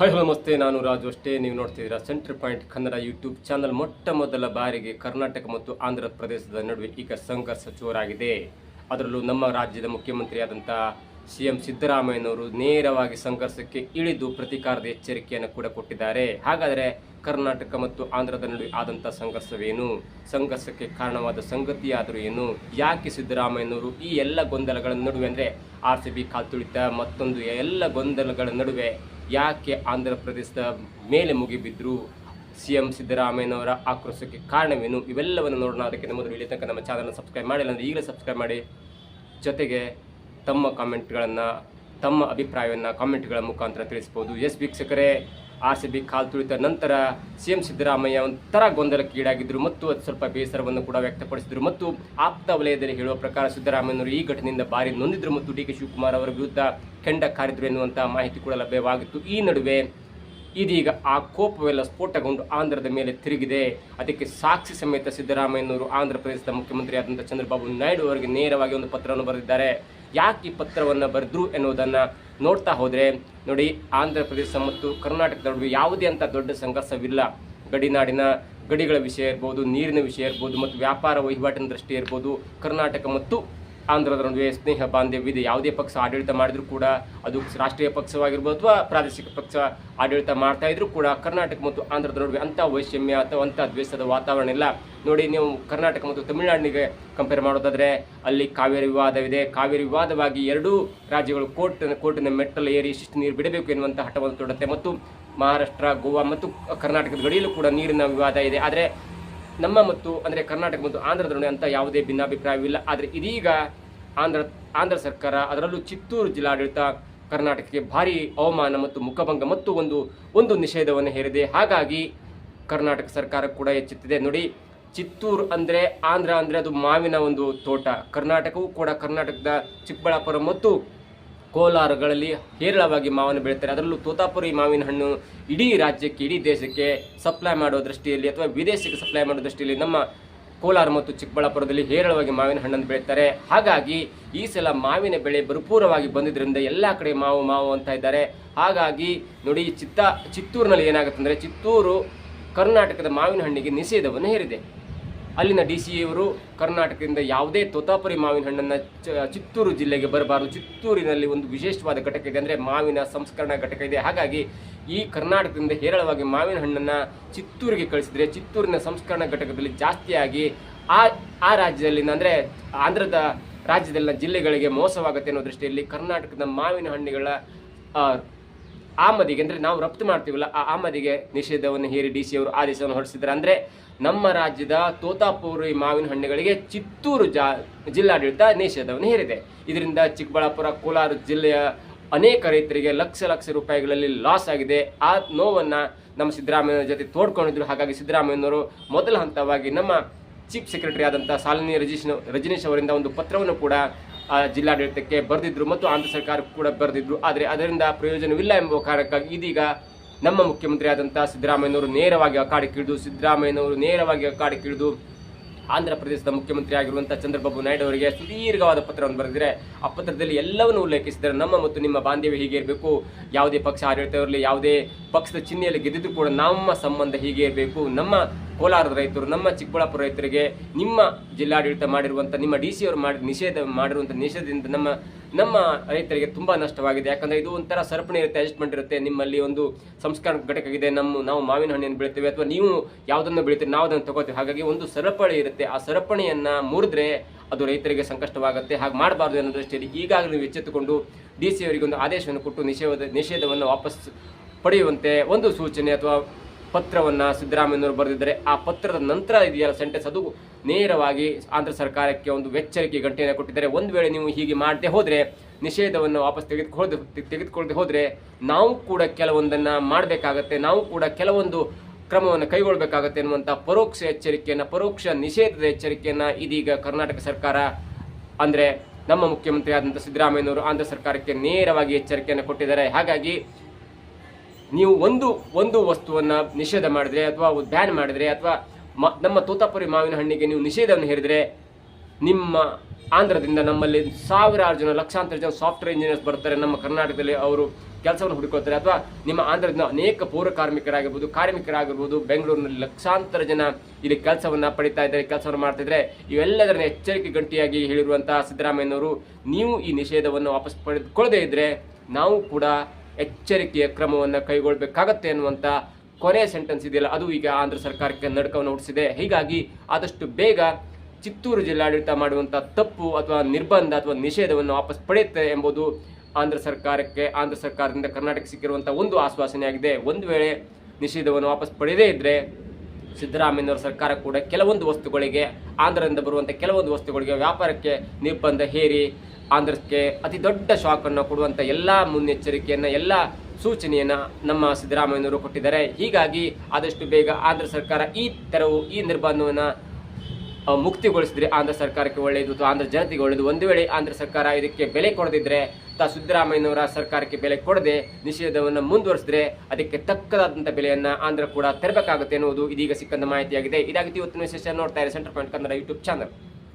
Hi hello ನಮಸ್ತೆ, ನಾನು ರಾಜು ಅಷ್ಟೇ. ನೀವು ನೋಡ್ತಿದ್ದೀರಾ centre point Kannada YouTube channel. ಮೊಟ್ಟ ಮೊದಲ ಬಾರಿಗೆ ಕರ್ನಾಟಕ ಮತ್ತು ಆಂಧ್ರ ಪ್ರದೇಶದ ನಡುವೆ ಈಗ ಸಂಘರ್ಷ ಜೋರಾಗಿದೆ. ಅದರಲ್ಲೂ ನಮ್ಮ ರಾಜ್ಯದ ಮುಖ್ಯಮಂತ್ರಿಯಾದಂಥ ಸಿ ಎಂ ಸಿದ್ದರಾಮಯ್ಯನವರು ನೇರವಾಗಿ ಸಂಘರ್ಷಕ್ಕೆ ಇಳಿದು ಪ್ರತೀಕಾರದ ಎಚ್ಚರಿಕೆಯನ್ನು ಕೂಡ ಕೊಟ್ಟಿದ್ದಾರೆ. ಹಾಗಾದರೆ ಕರ್ನಾಟಕ ಮತ್ತು ಆಂಧ್ರದ ನಡುವೆ ಆದಂಥ ಸಂಘರ್ಷವೇನು? ಸಂಘರ್ಷಕ್ಕೆ ಕಾರಣವಾದ ಸಂಗತಿಯಾದರೂ ಏನು? ಯಾಕೆ ಸಿದ್ದರಾಮಯ್ಯನವರು ಈ ಎಲ್ಲ ಗೊಂದಲಗಳ ನಡುವೆ ಅಂದರೆ ಆರ್ ಸಿ ಬಿ ಮತ್ತೊಂದು ಎಲ್ಲ ಗೊಂದಲಗಳ ನಡುವೆ ಯಾಕೆ ಆಂಧ್ರ ಪ್ರದೇಶದ ಮೇಲೆ ಮುಗಿಬಿದ್ದರು ಸಿ ಎಂ ಸಿದ್ದರಾಮಯ್ಯನವರ ಆಕ್ರೋಶಕ್ಕೆ ಕಾರಣವೇನು? ಇವೆಲ್ಲವನ್ನು ನೋಡೋಣ. ಅದಕ್ಕೆ ಮೊದಲು ಇಲ್ಲಿ ತನಕ ನಮ್ಮ ಚಾನಲ್ನ ಸಬ್ಸ್ಕ್ರೈಬ್ ಮಾಡಿಲ್ಲ ಅಂದರೆ ಈಗಲೇ ಸಬ್ಸ್ಕ್ರೈಬ್ ಮಾಡಿ. ಜೊತೆಗೆ ತಮ್ಮ ಕಾಮೆಂಟ್ಗಳನ್ನು ತಮ್ಮ ಅಭಿಪ್ರಾಯವನ್ನು ಕಾಮೆಂಟ್ಗಳ ಮುಖಾಂತರ ತಿಳಿಸ್ಬೋದು. ಎಸ್ ವೀಕ್ಷಕರೇ ಆರ್ ಸಿ ಬಿ ಕಾಲ್ ತುಳಿತ ನಂತರ ಸಿ ಎಂ ಸಿದ್ದರಾಮಯ್ಯ ಒಂಥರ ಗೊಂದಲಕ್ಕೆ ಈಡಾಗಿದ್ದರು ಮತ್ತು ಅದು ಸ್ವಲ್ಪ ಬೇಸರವನ್ನು ಕೂಡ ವ್ಯಕ್ತಪಡಿಸಿದರು ಮತ್ತು ಆಪ್ತ ವಲಯದಲ್ಲಿ ಹೇಳುವ ಪ್ರಕಾರ ಸಿದ್ದರಾಮಯ್ಯನವರು ಈ ಘಟನೆಯಿಂದ ಭಾರಿ ನೊಂದಿದ್ದರು ಮತ್ತು ಡಿ ಕೆ ಶಿವಕುಮಾರ್ ಅವರ ವಿರುದ್ಧ ಕೆಂಡ ಕಾರಿದ್ರು ಎನ್ನುವಂಥ ಮಾಹಿತಿ ಕೂಡ ಲಭ್ಯವಾಗಿತ್ತು. ಈ ನಡುವೆ ಇದೀಗ ಆ ಕೋಪವೆಲ್ಲ ಸ್ಫೋಟಗೊಂಡು ಆಂಧ್ರದ ಮೇಲೆ ತಿರುಗಿದೆ. ಅದಕ್ಕೆ ಸಾಕ್ಷಿ ಸಮೇತ ಸಿದ್ದರಾಮಯ್ಯನವರು ಆಂಧ್ರ ಪ್ರದೇಶದ ಮುಖ್ಯಮಂತ್ರಿ ಆದಂಥ ಚಂದ್ರಬಾಬು ನಾಯ್ಡು ಅವರಿಗೆ ನೇರವಾಗಿ ಒಂದು ಪತ್ರವನ್ನು ಬರೆದಿದ್ದಾರೆ. ಯಾಕೆ ಈ ಪತ್ರವನ್ನು ಬರೆದ್ರು ಎನ್ನುವುದನ್ನು ನೋಡ್ತಾ ಹೋದರೆ, ನೋಡಿ, ಆಂಧ್ರ ಪ್ರದೇಶ ಮತ್ತು ಕರ್ನಾಟಕದ ನಡುವೆ ಯಾವುದೇ ಅಂತ ದೊಡ್ಡ ಸಂಘರ್ಷವಿಲ್ಲ. ಗಡಿನಾಡಿನ ಗಡಿಗಳ ವಿಷಯ ಇರ್ಬೋದು, ನೀರಿನ ವಿಷಯ ಇರ್ಬೋದು ಮತ್ತು ವ್ಯಾಪಾರ ವಹಿವಾಟಿನ ದೃಷ್ಟಿ ಇರ್ಬೋದು, ಕರ್ನಾಟಕ ಮತ್ತು ಆಂಧ್ರದ ನಡುವೆ ಸ್ನೇಹ ಬಾಂಧವ್ಯವಿದೆ ಯಾವುದೇ ಪಕ್ಷ ಆಡಳಿತ ಮಾಡಿದರೂ ಕೂಡ ಅದು ರಾಷ್ಟ್ರೀಯ ಪಕ್ಷವಾಗಿರ್ಬೋದು ಅಥವಾ ಪ್ರಾದೇಶಿಕ ಪಕ್ಷ ಆಡಳಿತ ಮಾಡ್ತಾ ಇದ್ರೂ ಕೂಡ ಕರ್ನಾಟಕ ಮತ್ತು ಆಂಧ್ರದ ನಡುವೆ ಅಂಥ ವೈಷಮ್ಯ ಅಥವಾ ಅಂಥ ದ್ವೇಷದ ವಾತಾವರಣ ಇಲ್ಲ. ನೋಡಿ, ನೀವು ಕರ್ನಾಟಕ ಮತ್ತು ತಮಿಳುನಾಡಿಗೆ ಕಂಪೇರ್ ಮಾಡೋದಾದರೆ ಅಲ್ಲಿ ಕಾವೇರಿ ವಿವಾದವಿದೆ. ಕಾವೇರಿ ವಿವಾದವಾಗಿ ಎರಡೂ ರಾಜ್ಯಗಳು ಕೋರ್ಟ್ ಕೋರ್ಟಿನ ಮೆಟ್ಟಲು ಏರಿ ಶಿಷ್ಟು ನೀರು ಬಿಡಬೇಕು ಎನ್ನುವಂಥ ಹಠವನ್ನು ತೊಡುತ್ತೆ. ಮತ್ತು ಮಹಾರಾಷ್ಟ್ರ, ಗೋವಾ ಮತ್ತು ಕರ್ನಾಟಕದ ಗಡಿಯಲ್ಲೂ ಕೂಡ ನೀರಿನ ವಿವಾದ ಇದೆ. ಆದರೆ ನಮ್ಮ ಮತ್ತು ಅಂದರೆ ಕರ್ನಾಟಕ ಮತ್ತು ಆಂಧ್ರದ ನಡುವೆ ಅಂತ ಯಾವುದೇ ಭಿನ್ನಾಭಿಪ್ರಾಯವಿಲ್ಲ. ಆದರೆ ಇದೀಗ ಆಂಧ್ರ ಆಂಧ್ರ ಸರ್ಕಾರ ಅದರಲ್ಲೂ ಚಿತ್ತೂರು ಜಿಲ್ಲಾಡಳಿತ ಕರ್ನಾಟಕಕ್ಕೆ ಭಾರಿ ಅವಮಾನ ಮತ್ತು ಮುಖಭಂಗ ಮತ್ತು ಒಂದು ಒಂದು ನಿಷೇಧವನ್ನು ಹೇರಿದೆ. ಹಾಗಾಗಿ ಕರ್ನಾಟಕ ಸರ್ಕಾರ ಕೂಡ ಹೆಚ್ಚುತ್ತಿದೆ ನೋಡಿ, ಚಿತ್ತೂರು ಅಂದರೆ ಆಂಧ್ರ ಅಂದರೆ ಅದು ಮಾವಿನ ಒಂದು ತೋಟ. ಕರ್ನಾಟಕವೂ ಕೂಡ ಕರ್ನಾಟಕದ ಚಿಕ್ಕಬಳ್ಳಾಪುರ ಮತ್ತು ಕೋಲಾರಗಳಲ್ಲಿ ಹೇರಳವಾಗಿ ಮಾವನ್ನು ಬೆಳೀತಾರೆ ಅದರಲ್ಲೂ ತೋತಾಪುರಿ ಮಾವಿನ ಹಣ್ಣು ಇಡೀ ರಾಜ್ಯಕ್ಕೆ, ಇಡೀ ದೇಶಕ್ಕೆ ಸಪ್ಲೈ ಮಾಡುವ ದೃಷ್ಟಿಯಲ್ಲಿ ಅಥವಾ ವಿದೇಶಕ್ಕೆ ಸಪ್ಲೈ ಮಾಡುವ ದೃಷ್ಟಿಯಲ್ಲಿ ನಮ್ಮ ಕೋಲಾರ ಮತ್ತು ಚಿಕ್ಕಬಳ್ಳಾಪುರದಲ್ಲಿ ಹೇರಳವಾಗಿ ಮಾವಿನ ಹಣ್ಣನ್ನು ಬೆಳೀತಾರೆ ಹಾಗಾಗಿ ಈ ಸಲ ಮಾವಿನ ಬೆಳೆ ಭರಪೂರವಾಗಿ ಬಂದಿದ್ದರಿಂದ ಎಲ್ಲ ಕಡೆ ಮಾವು ಮಾವು ಅಂತ ಇದ್ದಾರೆ. ಹಾಗಾಗಿ ನೋಡಿ ಚಿತ್ತ ಚಿತ್ತೂರಿನಲ್ಲಿ ಏನಾಗುತ್ತೆ ಅಂದರೆ ಚಿತ್ತೂರು ಕರ್ನಾಟಕದ ಮಾವಿನ ಹಣ್ಣಿಗೆ ನಿಷೇಧವನ್ನು ಹೇರಿದೆ. ಅಲ್ಲಿನ ಡಿ ಸಿ ಇವರು ಕರ್ನಾಟಕದಿಂದ ಯಾವುದೇ ತೋತಾಪುರಿ ಮಾವಿನ ಹಣ್ಣನ್ನು ಚಿತ್ತೂರು ಜಿಲ್ಲೆಗೆ ಬರಬಾರದು. ಚಿತ್ತೂರಿನಲ್ಲಿ ಒಂದು ವಿಶೇಷವಾದ ಘಟಕ ಇದೆ ಅಂದರೆ ಮಾವಿನ ಸಂಸ್ಕರಣಾ ಘಟಕ ಇದೆ. ಹಾಗಾಗಿ ಈ ಕರ್ನಾಟಕದಿಂದ ಹೇರಳವಾಗಿ ಮಾವಿನ ಹಣ್ಣನ್ನು ಚಿತ್ತೂರಿಗೆ ಕಳಿಸಿದರೆ ಚಿತ್ತೂರಿನ ಸಂಸ್ಕರಣಾ ಘಟಕದಲ್ಲಿ ಜಾಸ್ತಿಯಾಗಿ ಆ ಆ ರಾಜ್ಯದಲ್ಲಿನ ಅಂದರೆ ಆಂಧ್ರದ ರಾಜ್ಯದಲ್ಲಿನ ಜಿಲ್ಲೆಗಳಿಗೆ ಮೋಸವಾಗುತ್ತೆ ಅನ್ನೋ ದೃಷ್ಟಿಯಲ್ಲಿ ಕರ್ನಾಟಕದ ಮಾವಿನ ಹಣ್ಣುಗಳ ಆಮದಿಗೆ ಅಂದರೆ ನಾವು ರಫ್ತು ಮಾಡ್ತೀವಲ್ಲ, ಆ ಆಮದಿಗೆ ನಿಷೇಧವನ್ನು ಹೇರಿ ಡಿ ಸಿ ಅವರು ಆದೇಶವನ್ನು ಹೊರಡಿಸಿದ್ದಾರೆ. ಅಂದರೆ ನಮ್ಮ ರಾಜ್ಯದ ತೋತಾಪುರಿ ಮಾವಿನ ಹಣ್ಣುಗಳಿಗೆ ಚಿತ್ತೂರು ಜಾ, ಜಿಲ್ಲಾಡಳಿತ ನಿಷೇಧವನ್ನು ಹೇರಿದೆ. ಇದರಿಂದ ಚಿಕ್ಕಬಳ್ಳಾಪುರ, ಕೋಲಾರ ಜಿಲ್ಲೆಯ ಅನೇಕ ರೈತರಿಗೆ ಲಕ್ಷ ಲಕ್ಷ ರೂಪಾಯಿಗಳಲ್ಲಿ ಲಾಸ್ ಆಗಿದೆ. ಆ ನೋವನ್ನು ನಮ್ಮ ಸಿದ್ದರಾಮಯ್ಯ ಜೊತೆ ತೋಡ್ಕೊಂಡಿದ್ರು. ಹಾಗಾಗಿ ಸಿದ್ದರಾಮಯ್ಯನವರು ಮೊದಲ ಹಂತವಾಗಿ ನಮ್ಮ ಚೀಫ್ ಸೆಕ್ರೆಟರಿ ಆದಂಥ ಸಾಲಿನಿ ರಜೀಶ್ ರಜನೀಶ್ ಅವರಿಂದ ಒಂದು ಪತ್ರವನ್ನು ಕೂಡ ಜಿಲ್ಲಾಡಳಿತಕ್ಕೆ ಬರೆದಿದ್ರು ಮತ್ತು ಆಂಧ್ರ ಸರ್ಕಾರಕ್ಕೂ ಕೂಡ ಬರೆದಿದ್ರು. ಆದರೆ ಅದರಿಂದ ಪ್ರಯೋಜನವಿಲ್ಲ ಎಂಬ ಕಾರಣಕ್ಕಾಗಿ ಇದೀಗ ನಮ್ಮ ಮುಖ್ಯಮಂತ್ರಿ ಆದಂಥ ಸಿದ್ದರಾಮಯ್ಯನವರು ನೇರವಾಗಿ ಅಖಾಡಕ್ಕಿಳಿದು ಸಿದ್ದರಾಮಯ್ಯನವರು ನೇರವಾಗಿ ಅಖಾಡಕ್ಕಿಳಿದು ಆಂಧ್ರ ಪ್ರದೇಶದ ಮುಖ್ಯಮಂತ್ರಿ ಆಗಿರುವಂಥ ಚಂದ್ರಬಾಬು ನಾಯ್ಡು ಅವರಿಗೆ ಸುದೀರ್ಘವಾದ ಪತ್ರವನ್ನು ಬರೆದಿದ್ದಾರೆ ಆ ಪತ್ರದಲ್ಲಿ ಎಲ್ಲವನ್ನು ಉಲ್ಲೇಖಿಸಿದ್ದಾರೆ ನಮ್ಮ ಮತ್ತು ನಿಮ್ಮ ಬಾಂಧವ್ಯ ಹೀಗೆ ಇರಬೇಕು. ಯಾವುದೇ ಪಕ್ಷ ಆಡಳಿತ ಇರಲಿ, ಯಾವುದೇ ಪಕ್ಷದ ಚಿಹ್ನೆಯಲ್ಲಿ ಗೆದ್ದಿದ್ರು ಕೂಡ ನಮ್ಮ ಸಂಬಂಧ ಹೀಗೆ ಇರಬೇಕು. ನಮ್ಮ ಕೋಲಾರದ ರೈತರು, ನಮ್ಮ ಚಿಕ್ಕಬಳ್ಳಾಪುರ ರೈತರಿಗೆ, ನಿಮ್ಮ ಜಿಲ್ಲಾಡಳಿತ ಮಾಡಿರುವಂಥ ನಿಮ್ಮ ಡಿ ಸಿ ಅವರು ಮಾಡಿದ ನಿಷೇಧ ಮಾಡಿರುವಂಥ ನಿಷೇಧದಿಂದ ನಮ್ಮ ನಮ್ಮ ರೈತರಿಗೆ ತುಂಬ ನಷ್ಟವಾಗಿದೆ. ಯಾಕಂದರೆ ಇದು ಒಂಥರ ಸರಪಣಿ ಇರುತ್ತೆ ಅಡ್ಜಸ್ಟ್ಮೆಂಟ್ ಇರುತ್ತೆ. ನಿಮ್ಮಲ್ಲಿ ಒಂದು ಸಂಸ್ಕರಣ ಘಟಕ ಇದೆ ನಮ್ಮ, ನಾವು ಮಾವಿನ ಹಣ್ಣನ್ನು ಬೆಳಿತೇವೆ ಅಥವಾ ನೀವು ಯಾವುದನ್ನು ಬೆಳಿತೀವಿ ನಾವು ಅದನ್ನು ತಗೋತೀವಿ. ಹಾಗಾಗಿ ಒಂದು ಸರಪಳಿ ಇರುತ್ತೆ. ಆ ಸರಪಣಿಯನ್ನು ಮುರಿದ್ರೆ ಅದು ರೈತರಿಗೆ ಸಂಕಷ್ಟವಾಗುತ್ತೆ. ಹಾಗೆ ಮಾಡಬಾರ್ದು ಅನ್ನೋ ದೃಷ್ಟಿಯಲ್ಲಿ ಈಗಾಗಲೇ ನೀವು ಎಚ್ಚೆತ್ತುಕೊಂಡು ಡಿ ಸಿ ಅವರಿಗೆ ಒಂದು ಆದೇಶವನ್ನು ಕೊಟ್ಟು ನಿಷೇಧ, ನಿಷೇಧವನ್ನು ವಾಪಸ್ ಪಡೆಯುವಂತೆ ಒಂದು ಸೂಚನೆ ಅಥವಾ ಪತ್ರವನ್ನು ಸಿದ್ದರಾಮಯ್ಯನವರು ಬರೆದಿದ್ದಾರೆ. ಆ ಪತ್ರದ ನಂತರ ಇದೆಯಲ್ಲ ಸೆಂಟೆನ್ಸ್ ಅದು ನೇರವಾಗಿ ಆಂಧ್ರ ಸರ್ಕಾರಕ್ಕೆ ಒಂದು ಎಚ್ಚರಿಕೆ ಗಂಟೆಯನ್ನು ಕೊಟ್ಟಿದ್ದಾರೆ. ಒಂದು ವೇಳೆ ನೀವು ಹೀಗೆ ಮಾಡದೆ ಹೋದರೆ, ನಿಷೇಧವನ್ನು ವಾಪಸ್ ತೆಗೆದುಕೊಳ್ಳದೆ ತೆಗೆದುಕೊಳ್ಳದೆ ಹೋದರೆ, ನಾವು ಕೂಡ ಕೆಲವೊಂದನ್ನು ಮಾಡಬೇಕಾಗತ್ತೆ. ನಾವು ಕೂಡ ಕೆಲವೊಂದು ಕ್ರಮವನ್ನು ಕೈಗೊಳ್ಳಬೇಕಾಗತ್ತೆ ಎನ್ನುವಂಥ ಪರೋಕ್ಷ ಎಚ್ಚರಿಕೆಯನ್ನು, ಪರೋಕ್ಷ ನಿಷೇಧದ ಎಚ್ಚರಿಕೆಯನ್ನು ಇದೀಗ ಕರ್ನಾಟಕ ಸರ್ಕಾರ, ಅಂದರೆ ನಮ್ಮ ಮುಖ್ಯಮಂತ್ರಿ ಆದಂಥ ಸಿದ್ದರಾಮಯ್ಯನವರು ಆಂಧ್ರ ಸರ್ಕಾರಕ್ಕೆ ನೇರವಾಗಿ ಎಚ್ಚರಿಕೆಯನ್ನು ಕೊಟ್ಟಿದ್ದಾರೆ. ಹಾಗಾಗಿ ನೀವು ಒಂದು ಒಂದು ವಸ್ತುವನ್ನು ನಿಷೇಧ ಮಾಡಿದ್ರೆ ಅಥವಾ ಬ್ಯಾನ್ ಮಾಡಿದ್ರೆ ಅಥವಾ ಮ- ನಮ್ಮ ತೋತಾಪುರಿ ಮಾವಿನ ಹಣ್ಣಿಗೆ ನೀವು ನಿಷೇಧವನ್ನು ಹೇರಿದರೆ ನಿಮ್ಮ ಆಂಧ್ರದಿಂದ ನಮ್ಮಲ್ಲಿ ಸಾವಿರಾರು ಜನ, ಲಕ್ಷಾಂತರ ಜನ ಸಾಫ್ಟ್ವೇರ್ ಇಂಜಿನಿಯರ್ಸ್ ಬರ್ತಾರೆ. ನಮ್ಮ ಕರ್ನಾಟಕದಲ್ಲಿ ಅವರು ಕೆಲಸವನ್ನು ಹುಡುಕೊಳ್ತಾರೆ ಅಥವಾ ನಿಮ್ಮ ಆಂಧ್ರದಿಂದ ಅನೇಕ ಪೌರ ಕಾರ್ಮಿಕರಾಗಿರ್ಬೋದು ಕಾರ್ಮಿಕರಾಗಿರ್ಬೋದು, ಬೆಂಗಳೂರಿನಲ್ಲಿ ಲಕ್ಷಾಂತರ ಜನ ಇಲ್ಲಿ ಕೆಲಸವನ್ನು ಪಡಿತಾ ಇದ್ದಾರೆ, ಕೆಲಸವನ್ನು ಮಾಡ್ತಾ ಇವೆಲ್ಲದರ ಎಚ್ಚರಿಕೆ ಗಂಟಿಯಾಗಿ ಹೇಳಿರುವಂತಹ ಸಿದ್ದರಾಮಯ್ಯನವರು, ನೀವು ಈ ನಿಷೇಧವನ್ನು ವಾಪಸ್ ಪಡೆದುಕೊಳ್ಳದೇ ಇದ್ದರೆ ನಾವು ಕೂಡ ಎಚ್ಚರಿಕೆಯ ಕ್ರಮವನ್ನು ಕೈಗೊಳ್ಳಬೇಕಾಗತ್ತೆ ಅನ್ನುವಂಥ ಕೊನೆಯ ಸೆಂಟೆನ್ಸ್ ಇದೆಯಲ್ಲ, ಅದು ಈಗ ಆಂಧ್ರ ಸರ್ಕಾರಕ್ಕೆ ನಡಕವನ್ನು ಹುಟ್ಟಿಸಿದೆ ಹೀಗಾಗಿ ಆದಷ್ಟು ಬೇಗ ಚಿತ್ತೂರು ಜಿಲ್ಲಾಡಳಿತ ಮಾಡುವಂಥ ತಪ್ಪು ಅಥವಾ ನಿರ್ಬಂಧ ಅಥವಾ ನಿಷೇಧವನ್ನು ವಾಪಸ್ ಪಡೆಯುತ್ತೆ ಎಂಬುದು ಆಂಧ್ರ ಸರ್ಕಾರಕ್ಕೆ, ಆಂಧ್ರ ಸರ್ಕಾರದಿಂದ ಕರ್ನಾಟಕ ಸಿಕ್ಕಿರುವಂಥ ಒಂದು ಆಶ್ವಾಸನೆಯಾಗಿದೆ. ಒಂದು ವೇಳೆ ನಿಷೇಧವನ್ನು ವಾಪಸ್ ಪಡೆಯದೇ ಇದ್ದರೆ ಸಿದ್ದರಾಮಯ್ಯನವರ ಸರ್ಕಾರ ಕೂಡ ಕೆಲವೊಂದು ವಸ್ತುಗಳಿಗೆ ಆಂಧ್ರದಿಂದ ಬರುವಂಥ ಕೆಲವೊಂದು ವಸ್ತುಗಳಿಗೆ ವ್ಯಾಪಾರಕ್ಕೆ ನಿರ್ಬಂಧ ಹೇರಿ ಆಂಧ್ರಕ್ಕೆ ಅತಿ ದೊಡ್ಡ ಶಾಕನ್ನು ಕೊಡುವಂಥ ಎಲ್ಲ ಮುನ್ನೆಚ್ಚರಿಕೆಯನ್ನು, ಎಲ್ಲ ಸೂಚನೆಯನ್ನು ನಮ್ಮ ಸಿದ್ದರಾಮಯ್ಯನವರು ಕೊಟ್ಟಿದ್ದಾರೆ. ಹೀಗಾಗಿ ಆದಷ್ಟು ಬೇಗ ಆಂಧ್ರ ಸರ್ಕಾರ ಈ ತೆರವು, ಈ ನಿರ್ಬಂಧವನ್ನು ಮುಕ್ತಿಗೊಳಿಸಿದ್ರೆ ಆಂಧ್ರ ಸರ್ಕಾರಕ್ಕೆ ಒಳ್ಳೆಯದು ಅಥವಾ ಆಂಧ್ರ ಜನತೆಗೆ ಒಳ್ಳೆಯದು ಒಂದು ವೇಳೆ ಆಂಧ್ರ ಸರ್ಕಾರ ಇದಕ್ಕೆ ಬೆಲೆ ಕೊಡದಿದ್ರೆ, ತಾ ಸಿದ್ದರಾಮಯ್ಯನವರ ಸರ್ಕಾರಕ್ಕೆ ಬೆಲೆ ಕೊಡದೆ ನಿಷೇಧವನ್ನು ಮುಂದುವರಿಸಿದ್ರೆ ಅದಕ್ಕೆ ತಕ್ಕದಾದಂಥ ಬೆಲೆಯನ್ನು ಆಂಧ್ರ ಕೂಡ ತೆರಬೇಕಾಗುತ್ತೆ ಎನ್ನುವುದು ಇದೀಗ ಸಿಕ್ಕಂತ ಮಾಹಿತಿಯಾಗಿದೆ. ಇದಾಗಿತ್ತು ಇವತ್ತಿನ ವಿಶೇಷ ನೋಡ್ತಾ ಇರಿ centre point Kannada YouTube channel.